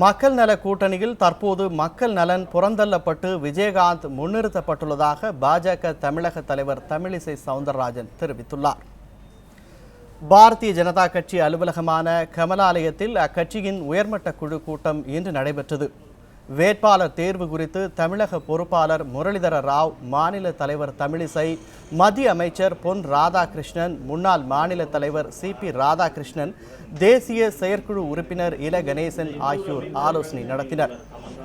மக்கள் நல கூட்டணியில் தற்போது மக்கள் நலன் புறந்தள்ளப்பட்டு விஜயகாந்த் முன்னிறுத்தப்பட்டுள்ளதாக பாஜக தமிழக தலைவர் தமிழிசை சவுந்தரராஜன் தெரிவித்துள்ளார். பாரதிய ஜனதா கட்சி அலுவலகமான கமலாலயத்தில் அக்கட்சியின் உயர்மட்ட குழு கூட்டம் இன்று நடைபெற்றது. வேட்பாளர் தேர்வு குறித்து தமிழக பொறுப்பாளர் முரளிதர ராவ் மாநில தலைவர் தமிழிசை மத்திய அமைச்சர் பொன் ராதாகிருஷ்ணன் முன்னாள் மாநில தலைவர் சி பி ராதாகிருஷ்ணன் தேசிய செயற்குழு உறுப்பினர் இல கணேசன் ஆகியோர் ஆலோசனை நடத்தினர்.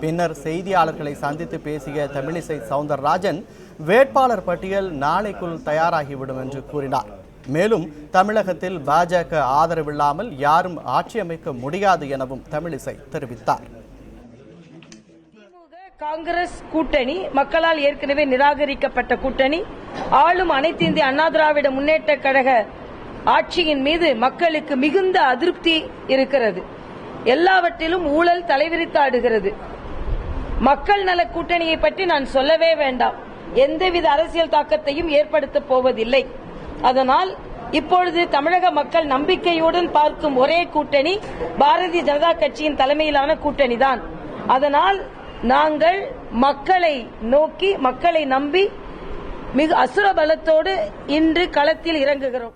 பின்னர் செய்தியாளர்களை சந்தித்து பேசிய தமிழிசை சவுந்தரராஜன் வேட்பாளர் பட்டியல் நாளைக்குள் தயாராகிவிடும் என்று கூறினார். மேலும் தமிழகத்தில் பாஜக ஆதரவில்லாமல் யாரும் ஆட்சி அமைக்க முடியாது எனவும் தமிழிசை தெரிவித்தார். காங்கிரஸ் கூட்டணி மக்களால் ஏற்கனவே நிராகரிக்கப்பட்ட கூட்டணி ஆளும் அனைத்து இந்திய அண்ணா திராவிட முன்னேற்ற கழக ஆட்சியின் மீது மக்களுக்கு மிகுந்த அதிருப்தி இருக்கிறது. எல்லாவற்றிலும் ஊழல் தலைவிரித்தாடுகிறது மக்கள் நல கூட்டணியை பற்றி நான் சொல்லவே வேண்டாம். எந்தவித அரசியல் தாக்கத்தையும் ஏற்படுத்தப் போவதில்லை. அதனால் இப்பொழுது தமிழக மக்கள் நம்பிக்கையுடன் பார்க்கும் ஒரே கூட்டணி பாரதிய ஜனதா கட்சியின் தலைமையிலான கூட்டணி தான் அதனால் நாங்கள் மக்களை நோக்கி மக்களை நம்பி மிக அசுர பலத்தோடு இன்று களத்தில் இறங்குகிறோம்.